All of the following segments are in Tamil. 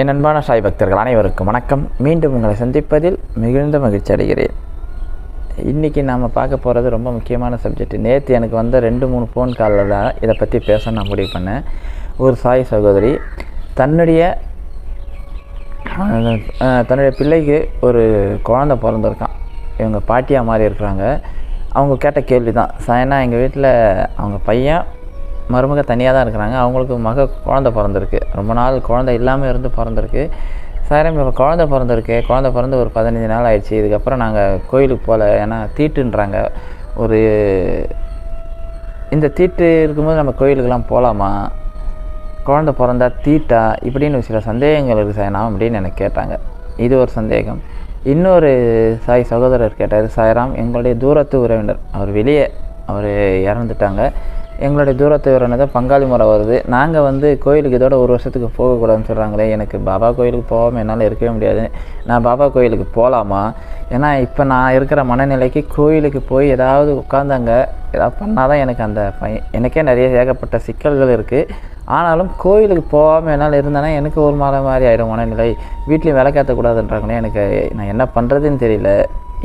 என் அன்பான சாய் பக்தர்கள் அனைவருக்கும் வணக்கம். மீண்டும் உங்களை சந்திப்பதில் மிகுந்த மகிழ்ச்சி அடைகிறேன். இன்றைக்கி நாம் பார்க்க போகிறது ரொம்ப முக்கியமான சப்ஜெக்ட் நேற்று எனக்கு வந்த ரெண்டு மூணு ஃபோன் காலில் தான் இதை பற்றி பேச நான் முடிவு பண்ணேன். ஒரு சாய் சகோதரி தன்னுடைய தன்னுடைய பிள்ளைக்கு ஒரு குழந்த பிறந்திருக்கான். இவங்க பாட்டியாக மாதிரி இருக்கிறாங்க. அவங்க கேட்ட கேள்வி தான் சாயனா எங்கள் வீட்டில் அவங்க பையன் மருமக தனியாக தான் இருக்கிறாங்க. அவங்களுக்கு மக குழந்தை பிறந்திருக்கு. ரொம்ப நாள் குழந்தை இல்லாமல் இருந்து பிறந்திருக்கு. சார் இப்போ குழந்தை பிறந்திருக்கு. குழந்தை பிறந்து ஒரு பதினஞ்சு நாள் ஆயிடுச்சு. இதுக்கப்புறம் நாங்கள் கோயிலுக்கு போகல ஏன்னா தீட்டுன்றாங்க. ஒரு இந்த தீட்டு இருக்கும்போது நம்ம கோயிலுக்கெல்லாம் போகலாமா குழந்தை பிறந்தா தீட்டா? இப்படின்னு சில சந்தேகங்கள் இருக்குது சாயராம் அப்படின்னு எனக்கு கேட்டாங்க. இது ஒரு சந்தேகம். இன்னொரு சாய் சகோதரர் கேட்டார் சாய்ராம் எங்களுடைய தூரத்து உறவினர். அவர் வெளியே அவர் இறந்துட்டாங்க. எங்களுடைய தூரத்தை உறவினர் பங்காளி முறை வருது. நாங்கள் வந்து கோயிலுக்கு இதோட ஒரு வருஷத்துக்கு போகக்கூடாதுன்னு சொல்கிறாங்களே எனக்கு பாபா கோயிலுக்கு போகாமல் என்னால் இருக்கவே முடியாது. நான் பாபா கோயிலுக்கு போகலாமா ஏன்னா இப்போ நான் இருக்கிற மனநிலைக்கு கோயிலுக்கு போய் ஏதாவது உட்காந்தாங்க ஏதாவது பண்ணால் தான் எனக்கு அந்த பையன் எனக்கே நிறைய ஏகப்பட்ட சிக்கல்கள் இருக்குது ஆனாலும் கோயிலுக்கு போகாமல் என்னால் இருந்தேன்னா எனக்கு ஒரு மாதம் மாதிரி ஆகிடும் மனநிலை. வீட்லேயும் விளக்கேற்றக்கூடாதுன்றாங்களே எனக்கு நான் என்ன பண்ணுறதுன்னு தெரியல.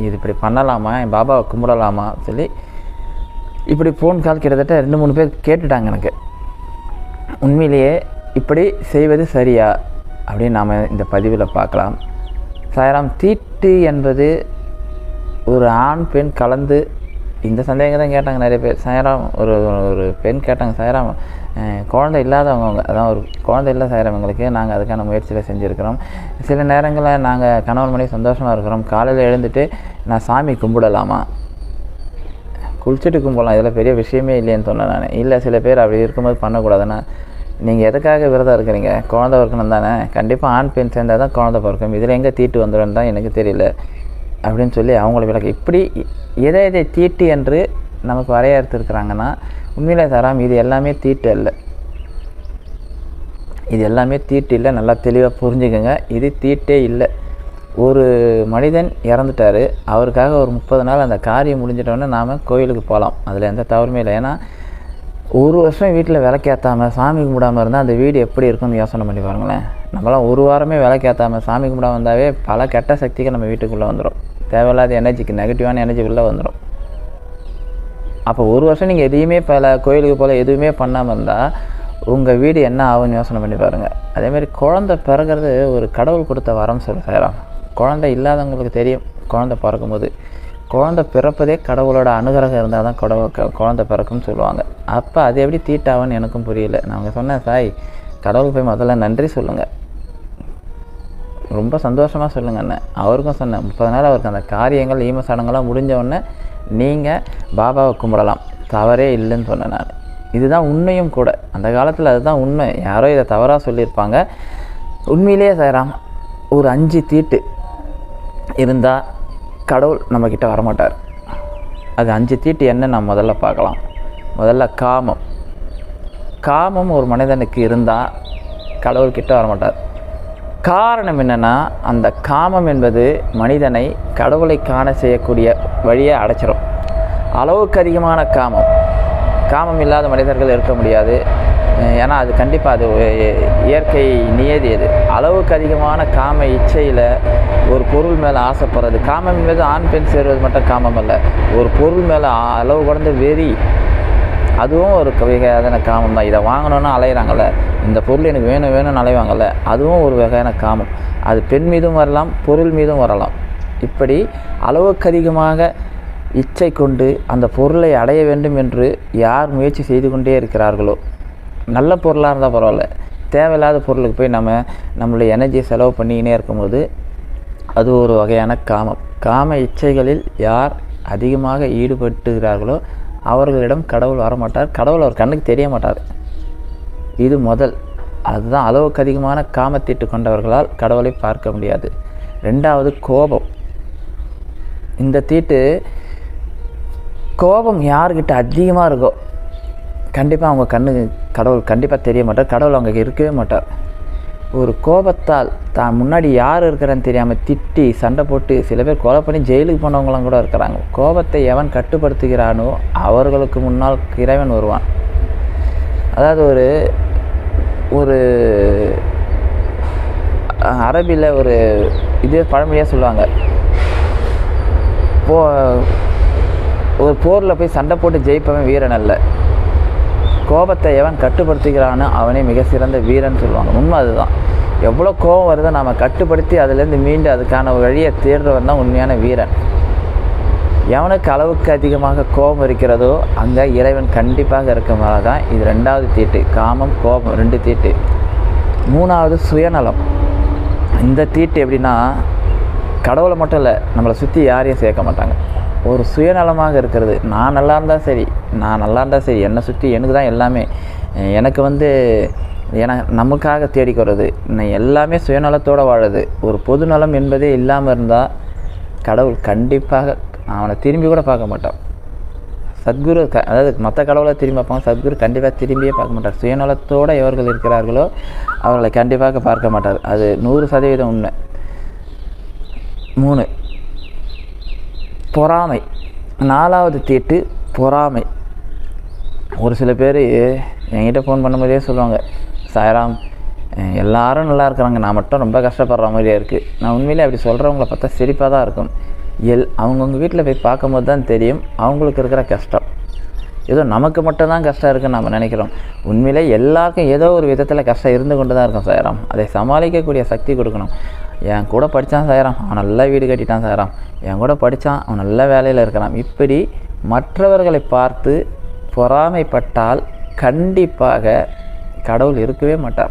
இது இப்படி பண்ணலாமா? என் பாபாவை கும்பிடலாமா? சொல்லி இப்படி ஃபோன் கால் கிட்டத்தட்ட ரெண்டு மூணு பேர் கேட்டுட்டாங்க எனக்கு. உண்மையிலேயே இப்படி செய்வது சரியா? அப்படின்னு நாம் இந்த பதிவில் பார்க்கலாம். சாயராம் தீட்டு என்பது ஒரு ஆண் பெண் கலந்து இந்த சந்தேகம் தான் கேட்டாங்க நிறைய பேர். சாயராம் ஒரு ஒரு பெண் கேட்டாங்க சாயராம் குழந்தை இல்லாதவங்க அதான் ஒரு குழந்தை இல்லை சாயராம் எங்களுக்கு. நாங்கள் அதுக்கான முயற்சியில் செஞ்சுருக்கிறோம். சில நேரங்களில் நாங்கள் கணவன் மணி சந்தோஷமாக இருக்கிறோம். காலையில் எழுந்துட்டு நான் சாமி கும்பிடலாமா? குளிச்சுட்டு கும்பலாம் இதில் பெரிய விஷயமே இல்லைன்னு சொன்னேன் நான். இல்லை சில பேர் அப்படி இருக்கும்போது பண்ணக்கூடாதுன்னா நீங்கள் எதுக்காக விரதம் இருக்கிறீங்க? குழந்தை பிறக்கணும் தானே? கண்டிப்பாக ஆண் பெண் சேர்ந்தால் தான் குழந்தை பிறக்கும். இதில் எங்கே தீட்டு வந்துடும் தான் எனக்கு தெரியல. அப்படின்னு சொல்லி அவங்கள விளக்கு இப்படி எதை எதை தீட்டு என்று நமக்கு வரையறுத்துருக்குறாங்கன்னா உண்மையிலே தராம் இது எல்லாமே தீட்டு அல்ல. இது எல்லாமே தீட்டு இல்லை. நல்லா தெளிவாக புரிஞ்சுக்கோங்க. இது தீட்டே இல்லை. ஒரு மனிதன் இறந்துட்டார். அவருக்காக ஒரு முப்பது நாள் அந்த காரியம் முடிஞ்சிட்டோன்னே நாம் கோயிலுக்கு போகலாம் அதில் எந்த தவறுமே இல்லை. ஏன்னா ஒரு வருஷம் வீட்டில் விளக்கேற்றாமல் சாமி கும்பிடாமல் இருந்தால் அந்த வீடு எப்படி இருக்கும்னு யோசனை பண்ணி பாருங்களேன். நம்மளாம் ஒரு வாரமே விளக்கேற்றாமல் சாமி கும்பிடாம வந்தாவே பல கெட்ட சக்திகள் நம்ம வீட்டுக்குள்ளே வந்துடும் தேவையில்லாத எனர்ஜிக்கு நெகட்டிவான எனர்ஜி உள்ளே வந்துடும் அப்போ ஒரு வருஷம் நீங்கள் எதையுமே பல கோயிலுக்கு போல் எதுவுமே பண்ணாமல் இருந்தால் உங்கள் வீடு என்ன ஆகும்னு யோசனை பண்ணி பாருங்கள் அதேமாதிரி குழந்தை பிறகுறது ஒரு கடவுள் கொடுத்த வரம் சொல்ல சேரம் குழந்தை இல்லாதவங்களுக்கு தெரியும் குழந்தை பிறக்கும்போது. குழந்தை பிறப்பதே கடவுளோட அனுகிரகம் இருந்தால் தான் கடவுள் குழந்த குழந்தை பிறக்கும்னு சொல்லுவாங்க. அப்போ அது எப்படி தீட்டாவன்னு எனக்கும் புரியல. நான் சொன்னேன் சாய் கடவுளுக்கு போய் முதல்ல நன்றி சொல்லுங்கள் ரொம்ப சந்தோஷமாக சொல்லுங்க அண்ணன் அவருக்கும் சொன்னேன் முப்பது நாள் அவருக்கு அந்த காரியங்கள் ஈம சடங்கெல்லாம் முடிஞ்ச நீங்கள் பாபாவை கும்பிடலாம். தவறே இல்லைன்னு சொன்னேன் நான். இதுதான் உண்மையும் கூட. அந்த காலத்தில் அதுதான் உண்மை. யாரோ இதை தவறாக சொல்லியிருப்பாங்க. உண்மையிலேயே சேராம் ஒரு அஞ்சு தீட்டு இருந்தால் கடவுள் நம்மக்கிட்ட வரமாட்டார். அது அஞ்சு தீட்டு என்ன நம்ம முதல்ல பார்க்கலாம். முதல்ல காமம். காமம் ஒரு மனிதனுக்கு இருந்தால் கடவுள்கிட்ட வரமாட்டார். காரணம் என்னென்னா அந்த காமம் என்பது மனிதனை கடவுளை காண செய்யக்கூடிய வழியை அடைச்சிடும் அளவுக்கு அதிகமான காமம். காமம் இல்லாத மனிதர்கள் இருக்க முடியாது. ஏன்னா அது கண்டிப்பாக அது இயற்கை நியதி அது. அளவுக்கு அதிகமான காம இச்சையில் ஒரு பொருள் மேலே ஆசைப்படுறது. காமம் மீது ஆண் பெண் சேருவது மட்டும் காமம் அல்ல. ஒரு பொருள் மேலே அளவு கடந்த வெறி அதுவும் ஒரு வகையான காமம் தான். இதை வாங்கணும்னு அலையிறாங்கல்ல. இந்த பொருள் எனக்கு வேணும் வேணும்னு அலைவாங்கல்ல. அதுவும் ஒரு வகையான காமம். அது பெண் மீதும் வரலாம் பொருள் மீதும் வரலாம். இப்படி அளவுக்கு அதிகமாக இச்சை கொண்டு அந்த பொருளை அடைய வேண்டும் என்று யார் முயற்சி செய்து கொண்டே இருக்கிறார்களோ? நல்ல பொருளாக இருந்தால் பரவாயில்ல. தேவையில்லாத பொருளுக்கு போய் நம்ம நம்மளுடைய எனர்ஜியை செலவு பண்ணிக்கினே இருக்கும்போது அது ஒரு வகையான காமம். காம இச்சைகளில் யார் அதிகமாக ஈடுபட்டுகிறார்களோ அவர்களிடம் கடவுள் வரமாட்டார். கடவுள் அவர் கண்ணுக்கு தெரிய மாட்டார் இது முதல். அதுதான் அளவுக்கு அதிகமான காமத்தீட்டு கொண்டவர்களால் கடவுளை பார்க்க முடியாது. ரெண்டாவது கோபம். இந்த தீட்டு கோபம் யார்கிட்ட அதிகமாக இருக்கோ கண்டிப்பாக அவங்க கண்ணு கடவுள் கண்டிப்பாக தெரிய மாட்டார். கடவுள் அவங்க இருக்கவே மாட்டார். ஒரு கோபத்தால் தான் முன்னாடி யார் இருக்கிறேன்னு தெரியாமல் திட்டி சண்டை போட்டு சில பேர் கொலை பண்ணி ஜெயிலுக்கு போனவங்களாம் கூட இருக்கிறாங்க. கோபத்தை எவன் கட்டுப்படுத்துகிறானோ அவர்களுக்கு முன்னால் இறைவன் வருவான். அதாவது ஒரு ஒரு அரபியில் ஒரு இது பழமொழியாக சொல்லுவாங்க. போ ஒரு போரில் போய் சண்டை போட்டு ஜெயிப்பவன் வீரன் அல்ல. கோபத்தை எவன் கட்டுப்படுத்துகிறானோ அவனே மிக சிறந்த வீரன் சொல்லுவாங்க. உண்மை அதுதான். எவ்வளோ கோபம் வருதோ நம்ம கட்டுப்படுத்தி அதுலேருந்து மீண்டு அதுக்கான வழியை தேடுறவன் தான் உண்மையான வீரன். எவனுக்கு அளவுக்கு அதிகமாக கோபம் இருக்கிறதோ அங்கே இறைவன் கண்டிப்பாக இருக்கனால தான் இது ரெண்டாவது தீட்டு. காமம் கோபம் ரெண்டு தீட்டு. மூணாவது சுயநலம். இந்த தீட்டு எப்படின்னா கடவுளை மட்டும் இல்லை நம்மளை சுற்றி யாரையும் சேர்க்க மாட்டாங்க. ஒரு சுயநலமாக இருக்கிறது. நான் நல்லா இருந்தால் சரி. நான் நல்லா இருந்தால் சரி. என்னை சுற்றி எனக்கு தான் எல்லாமே. எனக்கு வந்து ஏன்னா நமக்காக தேடிக்கிறது நான் எல்லாமே சுயநலத்தோடு வாழுது. ஒரு பொதுநலம் என்பதே இல்லாமல் இருந்தால் கடவுள் கண்டிப்பாக அவனை திரும்பி கூட பார்க்க மாட்டான். சத்குரு க அதாவது மற்ற கடவுளை திரும்பி பார்ப்பாங்க. சத்குரு கண்டிப்பாக திரும்பியே பார்க்க மாட்டார். சுயநலத்தோடு எவர்கள் இருக்கிறார்களோ அவர்களை கண்டிப்பாக பார்க்க மாட்டார். அது நூறு சதவீதம் உண்மை. மூணு பொறாமை. நாலாவது தீட்டு பொறாமை. ஒரு சில பேர் என்கிட்ட ஃபோன் பண்ணும்போதே சொல்லுவாங்க சாய்ராம் எல்லாரும் நல்லா இருக்கிறாங்க. நான் மட்டும் ரொம்ப கஷ்டப்படுற மாதிரியே இருக்குது நான் உண்மையிலே அப்படி சொல்கிறவங்கள பார்த்தா சிரிப்பாக தான் இருக்கும். எல் அவங்கவுங்க வீட்டில் போய் பார்க்கும்போது தான் தெரியும் அவங்களுக்கு இருக்கிற கஷ்டம். ஏதோ நமக்கு மட்டும்தான் கஷ்டம் இருக்குன்னு நம்ம நினைக்கிறோம். உண்மையிலே எல்லாருக்கும் ஏதோ ஒரு விதத்தில் கஷ்டம் இருந்து கொண்டு தான் இருக்கும் சாயராம். அதை சமாளிக்கக்கூடிய சக்தி கொடுக்கணும். என் கூட படித்தான் சாயராம். அவன் நல்லா வீடு கட்டிட்டான் சாயராம். என் கூட படித்தான் அவன் நல்ல வேலையில் இருக்கிறான். இப்படி மற்றவர்களை பார்த்து பொறாமைப்பட்டால் கண்டிப்பாக கடவுள் இருக்கவே மாட்டார்.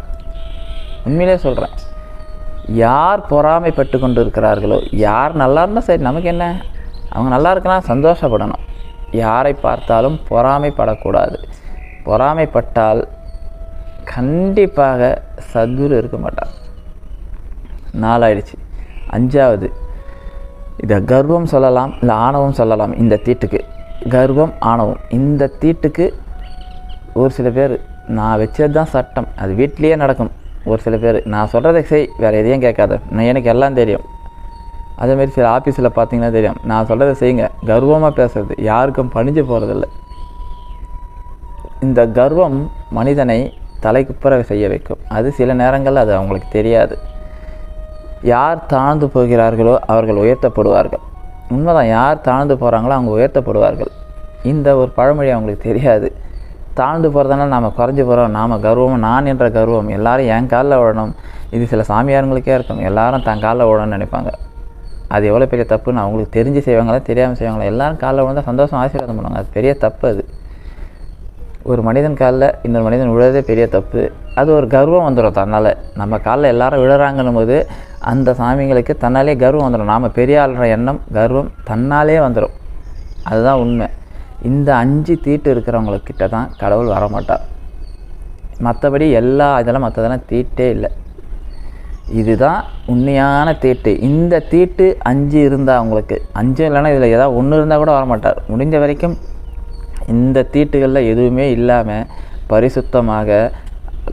உண்மையிலே சொல்கிறேன் யார் பொறாமைப்பட்டு கொண்டு இருக்கிறார்களோ யார் நல்லா இருந்தால் சரி நமக்கு என்ன? அவங்க நல்லா இருக்கலாம் சந்தோஷப்படணும். யாரை பார்த்தாலும் பொறாமைப்படக்கூடாது. பொறாமைப்பட்டால் கண்டிப்பாக சத்குரு இருக்க மாட்டார். நாலாயிடுச்சு அஞ்சாவது இதை கர்வம் சொல்லலாம் இல்லை ஆணவம் சொல்லலாம் இந்த தீட்டுக்கு. கர்வம் ஆணவம். இந்த தீட்டுக்கு ஒரு சில பேர் நான் வச்சது தான் சட்டம். அது வீட்லேயே நடக்கும். ஒரு சில பேர் நான் சொல்கிறத செய் வேறு எதையும் கேட்காத. நான் எனக்கு எல்லாம் தெரியும். அதேமாரி சில ஆஃபீஸில் பார்த்தீங்கன்னா தெரியும். நான் சொல்கிறத செய்யுங்க. கர்வமாக பேசுறது. யாருக்கும் பணிஞ்சு போகிறதில்ல இந்த கர்வம் மனிதனை தலைக்குப்புற செய்ய வைக்கும். அது சில நேரங்களில் அது அவங்களுக்கு தெரியாது. யார் தாழ்ந்து போகிறார்களோ அவர்கள் உயர்த்தப்படுவார்கள். உண்மைதான் யார் தாழ்ந்து போகிறாங்களோ அவங்க உயர்த்தப்படுவார்கள். இந்த ஒரு பழமொழி அவங்களுக்கு தெரியாது. தாழ்ந்து போகிறதுனால நாம் குறைஞ்சி போகிறோம் நாம் கர்வம் நான் என்ற கர்வம். எல்லாரும் என் காலில் விழணும் இது சில சாமியாருங்களுக்கே இருக்கும் எல்லாரும் தன் காலில் விழணும்னு நினைப்பாங்க. அது எவ்வளோ பெரிய தப்புன்னு அவங்களுக்கு தெரிஞ்சு செய்வாங்களா தெரியாமல் செய்வாங்களா? எல்லாரும் காலில் விழுந்தால் சந்தோஷம் ஆசீர்வாதம் பண்ணுவாங்க. அது பெரிய தப்பு அது. ஒரு மனிதன் காலில் இன்னொரு மனிதன் விழுறதே பெரிய தப்பு. அது ஒரு கர்வம் வந்துடும் தன்னால் நம்ம காலில் எல்லாரும் விழுறாங்கன்னும் போது அந்த சாமிங்களுக்கு தன்னாலே கர்வம் வந்துடும். நாம் பெரியாளுற எண்ணம் கர்வம் தன்னாலே வந்துடும். அதுதான் உண்மை. இந்த அஞ்சு தீட்டு இருக்கிறவங்கக்கிட்ட தான் கடவுள் வரமாட்டார். மற்றபடி எல்லா இதெல்லாம் மற்றதெல்லாம் தீட்டே இல்லை. இதுதான் உண்மையான தீட்டு. இந்த தீட்டு அஞ்சு இருந்தால் அவங்களுக்கு அஞ்சு இல்லைன்னா இதில் ஏதாவது ஒன்று இருந்தால் கூட வரமாட்டார். முடிஞ்ச வரைக்கும் இந்த தீட்டுகளில் எதுவுமே இல்லாமல் பரிசுத்தமாக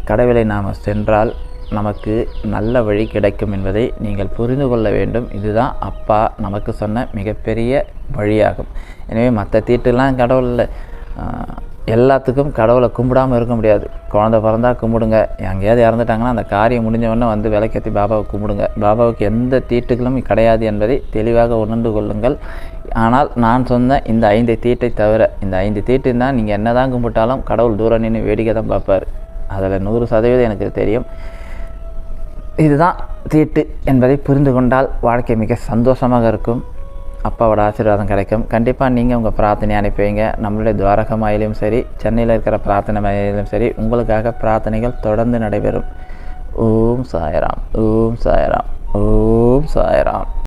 கடவுளை நாம் சென்றால் நமக்கு நல்ல வழி கிடைக்கும் என்பதை நீங்கள் புரிந்து கொள்ள வேண்டும். இதுதான் அப்பா நமக்கு சொன்ன மிகப்பெரிய வழியாகும். எனவே மற்ற தீட்டுலாம் கடவுளில் எல்லாத்துக்கும் கடவுளை கும்பிடாமல் இருக்க முடியாது. குழந்த பிறந்தா கும்பிடுங்க. எங்கேயாவது இறந்துட்டாங்கன்னா அந்த காரியம் முடிஞ்சவொடனே வந்து விளக்கேற்றி பாபாவை கும்பிடுங்க. பாபாவுக்கு எந்த தீட்டுகளும் கிடையாது என்பதை தெளிவாக உணர்ந்து கொள்ளுங்கள். ஆனால் நான் சொன்ன இந்த ஐந்து தீட்டை தவிர இந்த ஐந்து தீட்டு தான் நீங்கள் என்ன தான் கும்பிட்டாலும் கடவுள் தூரம் நின்று வேடிக்கை தான் பார்ப்பார். அதில் நூறு சதவீதம் எனக்கு தெரியும். இதுதான் தீட்டு என்பதை புரிந்து கொண்டால் வாழ்க்கை மிக சந்தோஷமாக இருக்கும். அப்பாவோட ஆசீர்வாதம் கிடைக்கும். கண்டிப்பாக நீங்கள் உங்கள் பிரார்த்தனை அனுப்புவீங்க. நம்மளுடைய துவாரக மாயிலும் சரி சென்னையில் இருக்கிற பிரார்த்தனை மாயிலும் சரி உங்களுக்காக பிரார்த்தனைகள் தொடர்ந்து நடைபெறும். ஓம் சாயராம். ஓம் சாயராம். ஓம் சாயராம்.